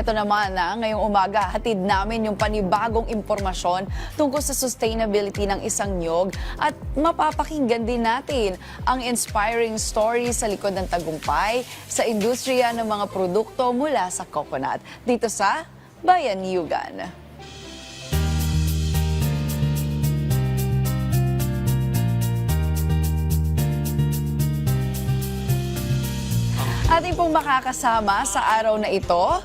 Ito naman na ngayong umaga, hatid namin yung panibagong impormasyon tungkol sa sustainability ng isang nyog at mapapakinggan din natin ang inspiring story sa likod ng tagumpay sa industriya ng mga produkto mula sa coconut. Dito sa Bayan Yugan. Ating pong makakasama sa araw na ito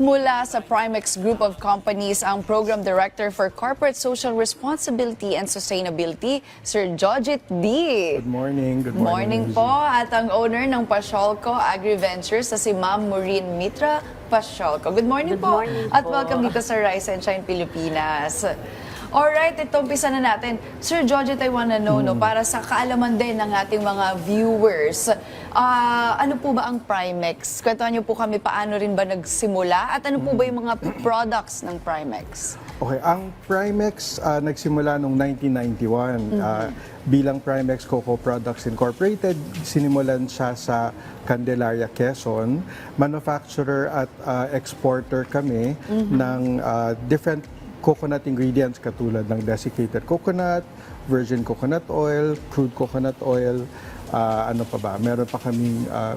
mula sa Primex Group of Companies ang Program Director for Corporate Social Responsibility and Sustainability, Sir Jojit D. Good morning. Good Morning morning. po at ang owner ng Pasyolco Agri-Ventures na si Ma'am Maureen Mitra Pasyolco. Good morning Good po morning at po. welcome dito sa Rise and Shine Pilipinas. Alright, ito umpisa na natin. Sir Jojit, I wanna know, no, Hmm. para sa kaalaman din ng ating mga viewers, ah, ano po ba ang Primex? Kwentuhan niyo po kami paano rin ba nagsimula at ano po ba yung mga products ng Primex? Okay, ang Primex ah, nagsimula noong 1991 ah, bilang Primex Cocoa Products Incorporated. Sinimulan siya sa Candelaria, Quezon. Manufacturer at ah, exporter kami ng ah, different coconut ingredients katulad ng desiccated coconut, virgin coconut oil, crude coconut oil, ah, ano pa ba? Meron pa kaming ah,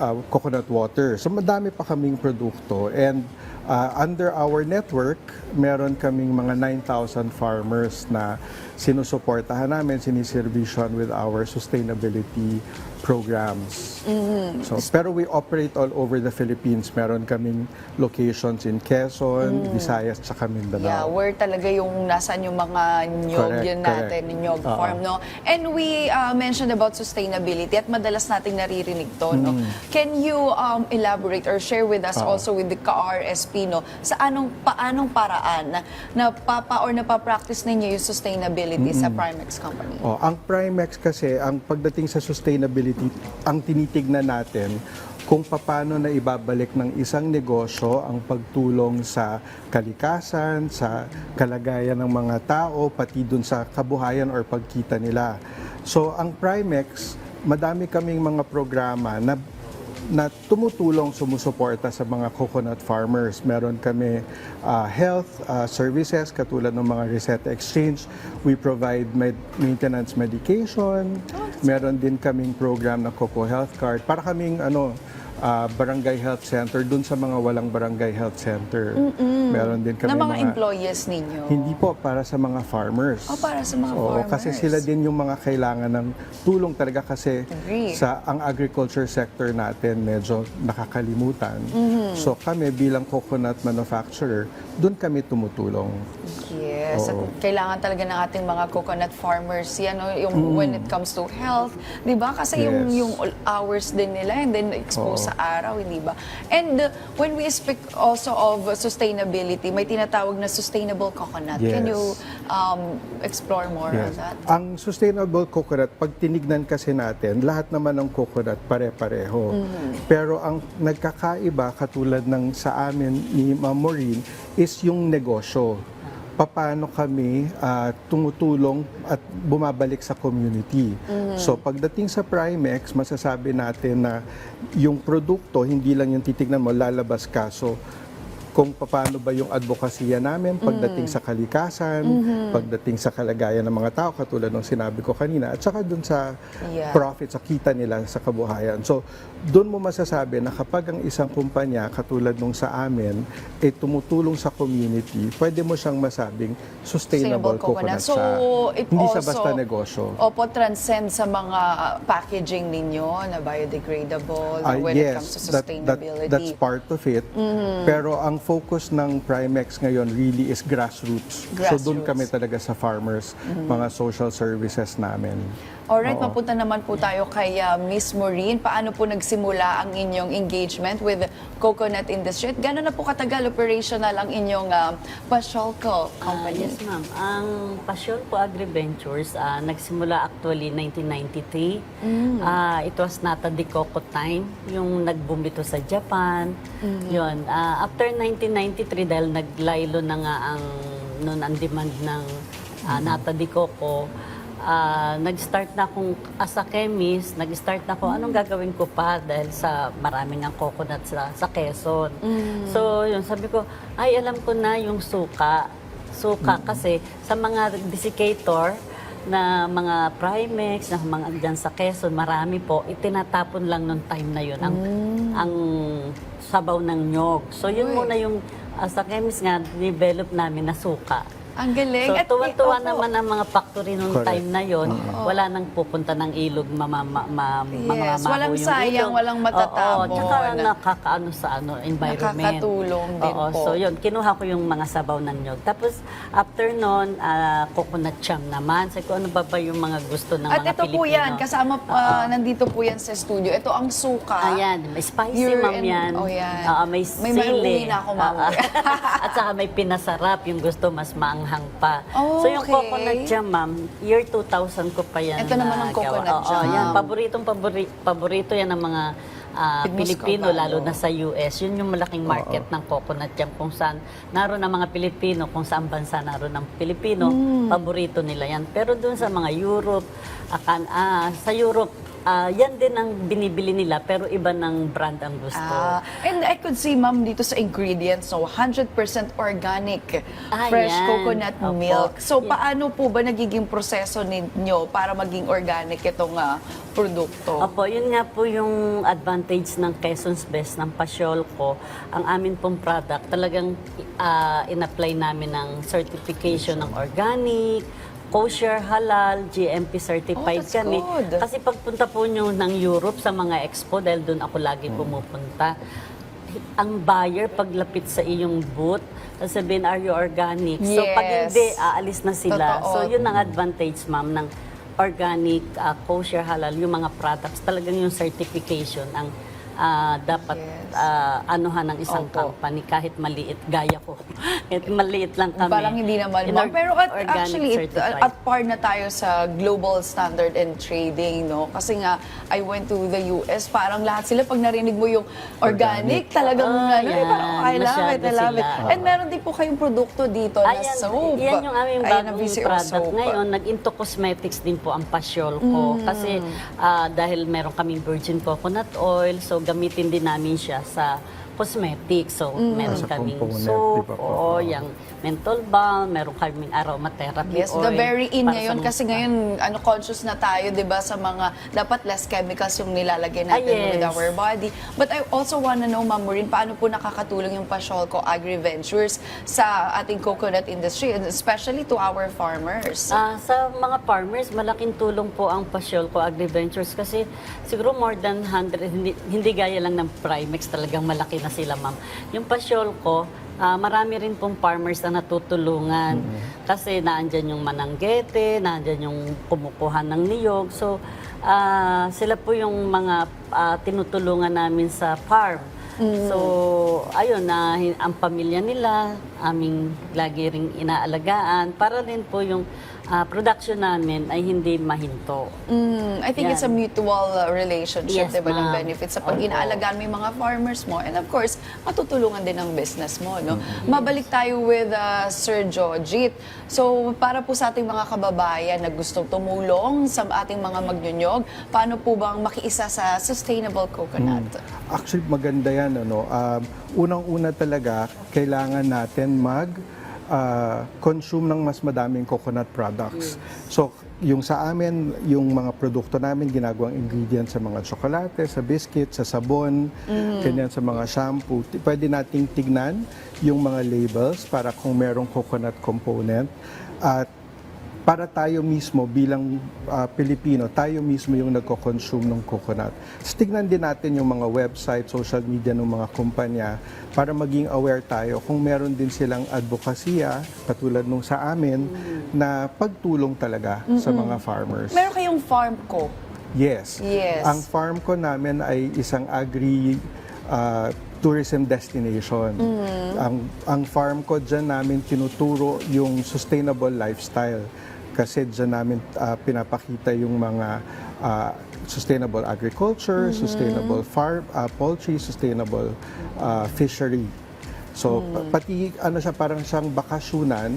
uh, coconut water. So madami pa kaming produkto and uh, under our network, meron kaming mga 9,000 farmers na sinusuportahan namin, siniservisyon with our sustainability programs. So, pero we operate all over the Philippines. Meron kaming locations in Quezon, Visayas, tsaka Yeah, Mindanao. where talaga yung nasaan yung mga nyog Correct, yun correct. natin, yung nyog Oo. farm, no? And we uh, mentioned about sustainability at madalas nating naririnig to, no? Mm. Can you um, elaborate or share with us also with the KRSP, no? Sa anong paanong paraan na napapa or napapractice ninyo yung sustainability sa Primex Company? Oh, ang Primex kasi, ang pagdating sa sustainability, ang tinitignan natin kung paano na ibabalik ng isang negosyo ang pagtulong sa kalikasan, sa kalagayan ng mga tao, pati dun sa kabuhayan or pagkita nila. So, ang Primex, madami kaming mga programa na na tumutulong sumusuporta sa mga coconut farmers. Meron kami uh, health uh, services katulad ng mga Reseta Exchange. We provide med- maintenance medication. Meron din kaming program na Coco Health Card para kaming ano uh, barangay health center dun sa mga walang barangay health center. Meron din kami Na mga, employees ninyo? hindi po para sa mga farmers. Oh, para sa mga Oo, farmers. kasi sila din yung mga kailangan ng tulong talaga kasi Agree. sa ang agriculture sector natin medyo nakakalimutan. Mm-hmm. So kami bilang coconut manufacturer, doon kami tumutulong. Yes, at Oo. kailangan talaga ng ating mga coconut farmers yan, no? yung when it comes to health, 'di ba? Kasi yung Mm. Yes. yung hours din nila and then expose Oo. Sa araw, hindi ba? And uh, when we speak also of sustainability, may tinatawag na sustainable coconut. Can Yes. you um, explore more on Yes. that? Ang sustainable coconut, pag tinignan kasi natin, lahat naman ng coconut pare-pareho. Mm-hmm. Pero ang nagkakaiba, katulad ng sa amin ni Ma'am Maureen, is yung negosyo. Paano kami ah, tumutulong at bumabalik sa community. So pagdating sa Primex, masasabi natin na yung produkto, hindi lang yung titignan mo, lalabas ka. So kung paano ba yung advokasya namin pagdating sa kalikasan, pagdating sa kalagayan ng mga tao, katulad ng sinabi ko kanina, at saka dun sa Yeah. profit, sa kita nila sa kabuhayan. So, dun mo masasabi na kapag ang isang kumpanya, katulad nung sa amin, eh tumutulong sa community, pwede mo siyang masabing sustainable, coconut, So, siya. it Hindi also, sa basta negosyo. Opo, transcend sa mga packaging ninyo na biodegradable Ah, when it yes, comes to that- that- sustainability. Mm-hmm. that's part of it. Pero ang focus ng Primex ngayon really is grassroots. So Grassroots. doon Mm-hmm. kami talaga sa farmers, mga social services namin. Alright, Oo. mapunta naman po tayo kay uh, Miss Maureen. Paano po nagsimula ang inyong engagement with coconut industry? At gano'n na po katagal operational ang inyong uh, Pasyolco Ah, company? yes, ma'am. Ang Passion po Agri-Ventures, ah, nagsimula actually 1993. Ah, it was Nata de Coco time, yung nag-boom ito sa Japan. Yun. Ah, after 1993, dahil naglaylo na nga ang, noon ang demand ng ah, Nata de Coco, ah, nag-start na akong as a chemist, nag-start na ako, anong gagawin ko pa dahil sa maraming ang coconut sa, sa Quezon. So, yun, sabi ko, ay, alam ko na yung suka. Suka kasi sa mga desiccator, na mga Primex, na mga dyan sa Quezon, marami po, itinatapon lang nung time na yun ang, ang sabaw ng nyog. So yun Uy. muna yung uh, sa chemist nga, develop namin na suka. Ang galing. So At- tuwan-tuwa naman ang mga factory nung Correct. time na yon. Wala nang pupunta ng ilog, mama, ma, ma, Yes, mamamaho walang yung sayang, ilog. walang matatapon. Oo, tsaka nakakaano sa ano, environment. Nakakatulong din Oo, po. So yun, kinuha ko yung mga sabaw ng nyog. Tapos after nun, ah, coconut cham naman. Sabi ko, ano ba ba yung mga gusto ng At mga ito po yan, kasama, ah, nandito po yan sa studio. Ito ang suka. Ayan, may spicy ma'am yan. oh, yan. May May sili. maiuwi na ako, ma'am. At saka may pinasarap, yung gusto mas maanghang pa. Oh, so yung okay. coconut jam, ma'am, year 2000 ko pa yan Ito naman ang coconut Oo, jam. yan, paboritong pabori, paborito yan ng mga Pidmos Pilipino, lalo na sa US. Yun yung malaking market ng coconut jam kung saan naroon ang mga Pilipino, kung saan bansa naroon ang Pilipino, Hmm. paborito nila yan. Pero dun sa mga Europe, akan, ah, sa Europe, ah, yan din ang binibili nila pero iba ng brand ang gusto. Ah, and I could see, ma'am, dito sa ingredients, so 100% organic, Ah, fresh yan. coconut Opo. milk. So, Yeah. paano po ba nagiging proseso ninyo para maging organic itong ah, produkto? Opo, yun nga po yung advantage ng Quezon's Best ng Pasyol ko. Ang amin pong product, talagang ah, in-apply namin ng certification ng organic, kosher, halal, GMP certified Oh, kami. good. Kasi pagpunta po nyo ng Europe sa mga expo, dahil doon ako lagi Hmm. pumupunta, ang buyer paglapit sa iyong booth, sasabihin, are you organic? So pag Yes. hindi, aalis na sila. Totoo. So yun ang advantage, ma'am, ng organic, uh, kosher, halal, yung mga products, talagang yung certification ang ah, dapat Yes. ah, anuhan ng isang Opo. company kahit maliit, gaya ko. kahit maliit lang kami. Parang hindi naman, or- Pero at, organic actually, it, certified. at par na tayo sa global standard and trading, no? Kasi nga, I went to the US, parang lahat sila, pag narinig mo yung organic, talagang, Ah, ano, yan. parang, I love it, I love it. And meron din po kayong produkto dito na Ayan, soap. yan yung aming Ayan, bagong VCO product. soap. Ngayon, nag-into cosmetics din po ang pasyol ko. Mm. Kasi ah, dahil meron kaming virgin coconut oil, so gamitin din namin siya sa cosmetics. So, Mm. meron Sa kaming soap, di ba po? oo, yung menthol balm, meron kaming aromatherapy Yes, oil. the very in ngayon sa- kasi ngayon ano conscious na tayo 'di ba sa mga dapat less chemicals yung nilalagay natin Ah, yes. with our body. But I also wanna know Ma'am Maureen, paano po nakakatulong yung Pasyolco Agri Ventures sa ating coconut industry and especially to our farmers? Ah, sa mga farmers, malaking tulong po ang Pasyol ko Agri-Ventures kasi siguro more than 100, hindi, hindi gaya lang ng Primex, talagang malaki na sila ma'am. Yung Pasyol ko, ah, marami rin pong farmers na natutulungan kasi naandyan yung mananggete, naandyan yung kumukuha ng niyog. So, ah, sila po yung mga ah, tinutulungan namin sa farm. So, ayun na ang pamilya nila, aming lagi ring inaalagaan para din po yung ah, production namin ay hindi mahinto. Mm, I think Yan. it's a mutual uh, relationship, Yes, 'di ba, ng benefits sa pag Opo. inaalagaan mo yung mga farmers mo and of course, matutulungan din ang business mo, no? Mabalik tayo with uh, Sir Jojit. So, para po sa ating mga kababayan na gustong tumulong sa ating mga magnyonyog, paano po bang makiisa sa sustainable coconut? Actually, maganda yan. Ano? Um, Unang-una talaga, kailangan natin mag ah, consume ng mas madaming coconut products. So, yung sa amin, yung mga produkto namin, ginagawang ingredients sa mga tsokolate, sa biscuit, sa sabon, ganyan sa mga shampoo. Pwede nating tignan yung mga labels para kung merong coconut component. At para tayo mismo bilang ah, Pilipino, tayo mismo yung nagko-consume ng coconut. Tapos tignan din natin yung mga website, social media ng mga kumpanya para maging aware tayo kung meron din silang advokasya, katulad nung sa amin, na pagtulong talaga sa mga farmers. Meron kayong farm co. Yes. Yes. Ang farm ko namin ay isang agri ah, tourism destination. Ang ang farm ko diyan namin tinuturo yung sustainable lifestyle kasi diyan namin ah, pinapakita yung mga ah, sustainable agriculture, sustainable farm, ah, poultry, sustainable ah, fishery. So pa- pati ano siya parang siyang bakasyunan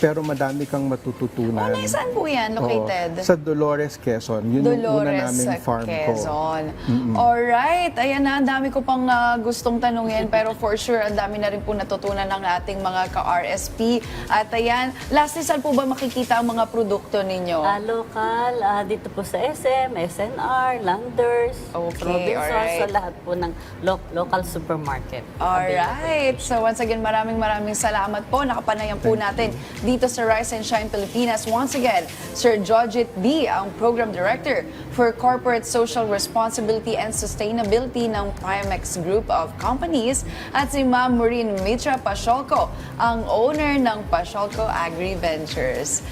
pero madami kang matututunan. Oh, saan po yan located? Oo, sa Dolores, Quezon. Yun yung una Dolores naming farm ko. Quezon. Alright, ayan na, ang dami ko pang ah, gustong tanungin pero for sure, ang dami na rin po natutunan ng ating mga ka-RSP. At ayan, lastly, saan po ba makikita ang mga produkto ninyo? Ah, local, ah, dito po sa SM, SNR, Landers, Okay, Robinsons, alright. sa lahat po ng lo- local supermarket. Alright. So once again, maraming maraming salamat po. Nakapanayan po natin dito sa Rise and Shine Pilipinas. Once again, Sir Jojit D, ang Program Director for Corporate Social Responsibility and Sustainability ng Primex Group of Companies at si Ma'am Maureen Mitra Pasolco, ang owner ng Pasolco Agri Ventures.